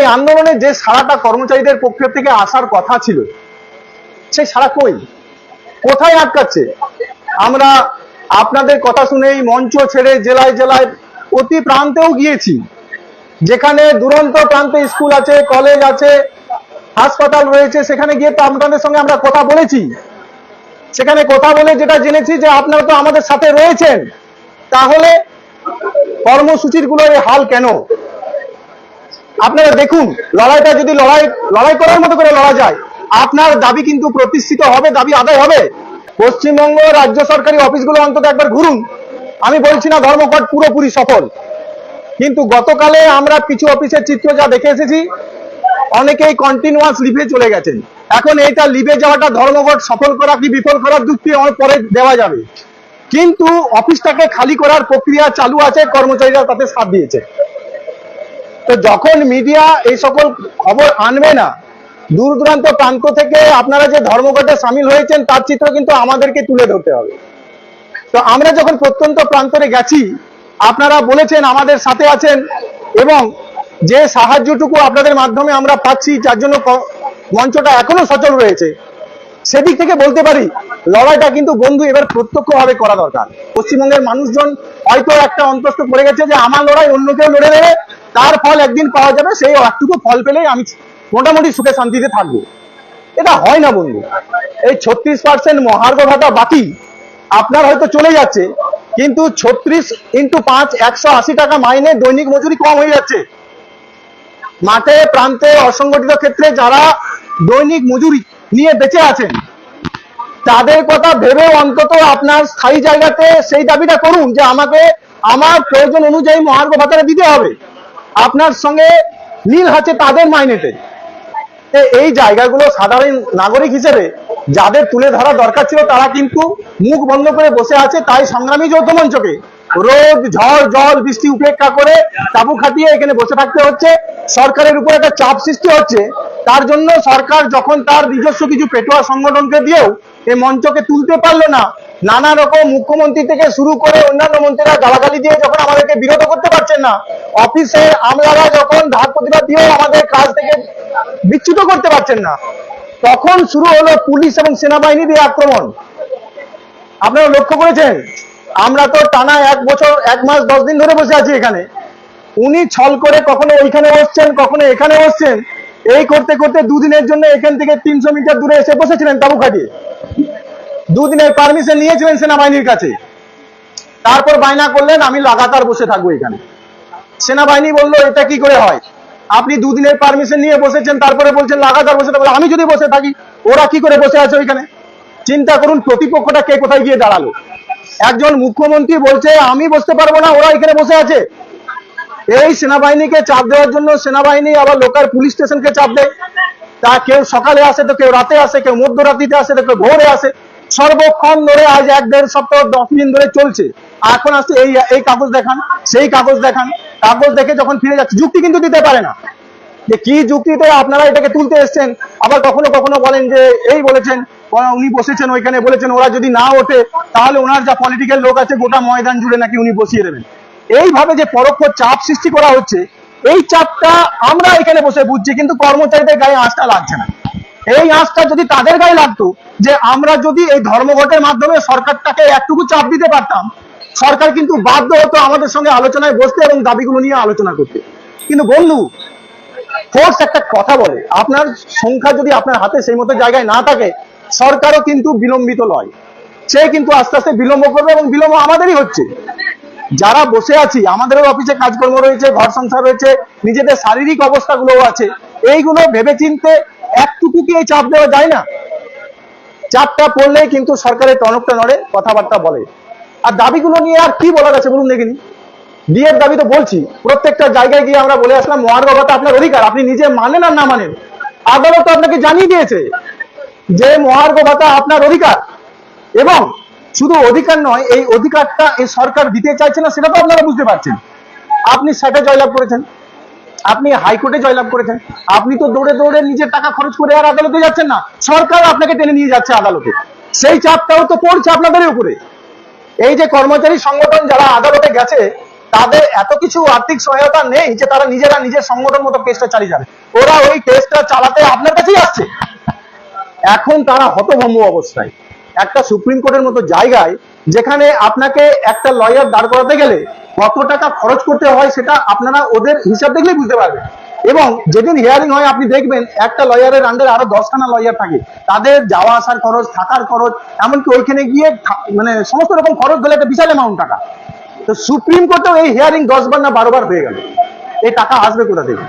এই আন্দোলনে যে সারাটা কর্মচারীদের পক্ষ থেকে আসার কথা ছিল সেই সারা কই? কোথায় আটকাচ্ছে? আমরা আপনাদের কথা শুনেই মঞ্চ ছেড়ে জেলায় জেলায় অতি প্রান্তেও গিয়েছি, যেখানে দুরন্ত প্রান্তে স্কুল আছে, কলেজ আছে, হাসপাতাল রয়েছে, সেখানে গিয়ে তো আপনাদের সঙ্গে আমরা কথা বলেছি। সেখানে কথা বলে যেটা জেনেছি যে আপনারা তো আমাদের সাথে রয়েছেন, তাহলে কর্মসূচিরগুলো এই হাল কেন? আপনারা দেখুন, লড়াইটা যদি লড়াই লড়াই করার মতো করে লড়া যায়, আপনার দাবি কিন্তু প্রতিষ্ঠিত হবে, দাবি আদায় হবে। পশ্চিমবঙ্গ রাজ্য সরকারি অফিসগুলো অন্তত একবার ঘুরুন। আমি বলছি না ধর্মঘট পুরোপুরি সফল। কিন্তু গতকালে আমরা কিছু অফিসের চিত্র যা দেখে এসেছি, অনেকেই কন্টিনিউয়াস লিভে চলে গেছেন। এখন এইটা লিভে যাওয়াটা ধর্মঘট সফল করা কি বিফল করার যুক্তি পরে দেওয়া যাবে। কিন্তু অফিসটাকে খালি করার প্রক্রিয়া চালু আছে, কর্মচারীরা তাতে সাথ দিয়েছে। তো যখন মিডিয়া এই সকল খবর আনবে না দূর দূরান্ত প্রান্ত থেকে আপনারা যে ধর্মঘটে সামিল হয়েছেন, তার চিত্র কিন্তু আমাদেরকে তুলে ধরতে হবে। তো আমরা যখন প্রত্যন্ত প্রান্তরে গেছি, আপনারা বলেছেন আমাদের সাথে আছেন এবং যে সাহায্যটুকু আপনাদের মাধ্যমে আমরা পাচ্ছি, যার জন্য মঞ্চটা এখনও সচল রয়েছে সেদিক থেকে বলতে পারি, লড়াইটা কিন্তু বন্ধু এবার প্রত্যক্ষভাবে করা দরকার। পশ্চিমবঙ্গের মানুষজন হয়তো একটা অন্তস্থ করে গেছে যে, আমার লড়াই অন্য কেউ লড়ে নেবে, তার ফল একদিন পাওয়া যাবে, সেই একটুকু ফল পেলেই আমি মোটামুটি সুখে শান্তিতে থাকব। এটা হয় না বন্ধু। এই ছত্রিশ পার্সেন্ট মহার্ঘ ভাতা বাকি, আপনার হয়তো চলে যাচ্ছে, কিন্তু ছত্রিশ ইন্টু পাঁচ একশো আশি টাকা মাইনে দৈনিক মজুরি কম হয়ে যাচ্ছে। মাঠে, প্রান্তে, অসংগঠিত ক্ষেত্রে যারা দৈনিক মজুরি নিয়ে বেঁচে আছেন। তাদের কথা ভেবে অন্তত আপনার স্থায়ী জায়গাতে সেই দাবিটা করুন যে আমাকে আমার প্রয়োজন অনুযায়ী মহার্ঘ ভাতাটা দিতে হবে। আপনার সঙ্গে মিল আছে তাদের মাইনেতে। এই জায়গাগুলো সাধারণ নাগরিক হিসেবে যাদের তুলে ধরা দরকার ছিল তারা কিন্তু মুখ বন্ধ করে বসে আছে, তাই সংগ্রামী যৌথ মঞ্চকে রোদ, ঝড়, জল, বৃষ্টি উপেক্ষা করে তাবু খাটিয়ে এখানে বসে থাকতে হচ্ছে। সরকারের উপর একটা চাপ সৃষ্টি হচ্ছে। তার জন্য সরকার যখন তার নিজস্ব কিছু পেটোয়া সংগঠনকে দিয়েও এই মঞ্চকে তুলতে পারল না, নানা রকম মুখ্যমন্ত্রী থেকে শুরু করে অন্যান্য মন্ত্রীরা গালাগালি দিয়ে যখন আমাদেরকে বিরত করতে পারছেন না, অফিসে আমলারা যখন ধার প্রতিবাদ দিয়েও আমাদের কাজ থেকে বিচ্যুত করতে পারছেন না। তখন শুরু হলো পুলিশ এবং সেনাবাহিনী দিয়ে আক্রমণ। আপনারা লক্ষ্য করেছেন? আমরা তো টানা এক বছর, এক মাস, দশ দিন ধরে বসে আছি এখানে। উনি ছল করে কখনো ওইখানে বসছেন, কখনো এখানে বসছেন। এই করতে করতে দুদিনের জন্য এখান থেকে তিনশো মিটার দূরে এসে বসেছিলেন তাবু খাটিয়ে দুদিনের পারমিশন নিয়েছিলেন সেনাবাহিনীর কাছে। তারপর বায়না করলেন, আমি লাগাতার বসে থাকব এখানে। সেনাবাহিনী বলল, এটা কি করে হয়? আপনি দুদিনের পারমিশন নিয়ে বসেছেন, তারপরে বলছেন লাগাতার বসে থাকব। আমি যদি বসে থাকি, ওরা কি করে বসে আছে ওইখানে? চিন্তা করুন, প্রতিপক্ষটা কে কোথায় গিয়ে দাঁড়াল? একজন মুখ্যমন্ত্রী বলছে, আমি বসতে পারব না, ওরা এখানে বসে আছে। এই সেনাবাহিনীকে চাপ দেওয়ার জন্য সেনাবাহিনী আবার লোকাল পুলিশ স্টেশনকে চাপ দেয়। তা কেউ সকালে আসে তো কেউ রাতে আসে, কেউ মধ্যরাত্রিতে আসে তো কেউ ভোরে আসে। সর্বক্ষণ ধরে আজ এক দেড় সপ্তাহ, দশ দিন ধরে চলছে। এখন আসছে এই এই কাগজ দেখান, সেই কাগজ দেখান। কাগজ দেখে যখন ফিরে যাচ্ছে, যুক্তি কিন্তু দিতে পারে না। যে কি যুক্তিতে আপনারা এটাকে তুলতে এসছেন। আবার কখনো কখনো বলেন যে, এই বলেছেন উনি বসেছেন ওইখানে বলেছেন, ওরা যদি না ওঠে, তাহলে ওনার যা পলিটিক্যাল লোক আছে, গোটা ময়দান জুড়ে নাকি উনি বসিয়ে দেবেন। এইভাবে যে পরোক্ষ চাপ সৃষ্টি করা হচ্ছে, এই চাপটা আমরা এখানে বসে বুঝছি, কিন্তু কর্মচারীদের গায়ে আঁচটা লাগছে না। এই আঁচটা যদি তাদের গায়ে লাগতো যে আমরা যদি এই ধর্মঘটের মাধ্যমে সরকারটাকে একটুকু চাপ দিতে পারতাম, সরকার কিন্তু বাধ্য হতো আমাদের সঙ্গে আলোচনায় বসতে এবং দাবিগুলো নিয়ে আলোচনা করতে। কিন্তু বন্ধু ফোর্স একটা কথা বলে, আপনার সংখ্যা যদি আপনার হাতে সেই মতো জায়গায় না থাকে, সরকারও কিন্তু বিলম্বিত লয় সে কিন্তু আস্তে আস্তে বিলম্ব করবে এবং বিলম্ব আমাদেরই হচ্ছে। যারা বসে আছি, আমাদেরও অফিসে কাজকর্ম রয়েছে, ঘর সংসার রয়েছে, নিজেদের শারীরিক অবস্থাগুলোও আছে, এইগুলো ভেবে চিনতে একটুকু কি এই চাপ দেওয়া যায় না। চাপটা পড়লে কিন্তু সরকারের টনকটা নড়ে, কথাবার্তা বলে। আর দাবিগুলো নিয়ে আর কি বলা গেছে বলুন দেখিনি? বিয়ের দাবি তো বলছি, প্রত্যেকটা জায়গায় গিয়ে আমরা বলে আসলাম, মহার্ঘ ভাতা আপনার অধিকার, আপনি নিজে মানেন আর না মানেন। আদালত আপনাকে জানিয়ে দিয়েছে যে মহার্ঘ ভাতা আপনার অধিকার। এবং শুধু অধিকার নয়, এই অধিকারটা এই সরকার দিতে চাইছে না, সেটা তো আপনারা বুঝতে পারছেন। আপনি সেটা জয়লাভ করেছেন, আপনি হাইকোর্টে জয়লাভ করেছেন, আপনি তো দৌড়ে দৌড়ে নিজের টাকা খরচ করে আর আদালতে যাচ্ছেন না, সরকার আপনাকে টেনে নিয়ে যাচ্ছে আদালতে। সেই চাপটাও তো পড়ছে আপনাদের উপরে। এই যে কর্মচারী সংগঠন যারা আদালতে গেছে, তাদের এত কিছু আর্থিক সহায়তা নেই যে তারা নিজেরা নিজের সংগঠন মতো কেসটা চালিয়ে যাবে। ওরা ওই কেসটা চালাতে আপনার কাছেই আসছে। এখন তারা হতভম্ব অবস্থায়। একটা সুপ্রিম কোর্টের মতো জায়গায় যেখানে আপনাকে একটা লয়ার দাঁড় করাতে গেলে কত টাকা খরচ করতে হয় সেটা আপনারা ওদের হিসাব দেখলেই বুঝতে পারবেন। এবং যেদিন হিয়ারিং হয়, আপনি দেখবেন একটা লয়ারের আন্ডারে আরও দশখানা লয়ার থাকে। তাদের যাওয়া আসার খরচ, থাকার খরচ, এমনকি ওইখানে গিয়ে মানে সমস্ত রকম খরচ গেলে একটা বিশাল অ্যামাউন্ট টাকা। তো সুপ্রিম কোর্টেও এই হিয়ারিং দশ বার না বারো বার হয়ে গেল। এই টাকা আসবে কোথা থেকে?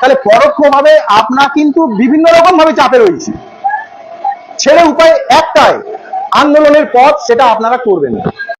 তাহলে পরোক্ষভাবে আপনার কিন্তু বিভিন্ন রকম ভাবে চাপে রয়েছে। ছেড়ে উপায় একটাই আন্দোলনের পথ সেটা আপনারা করবেন না।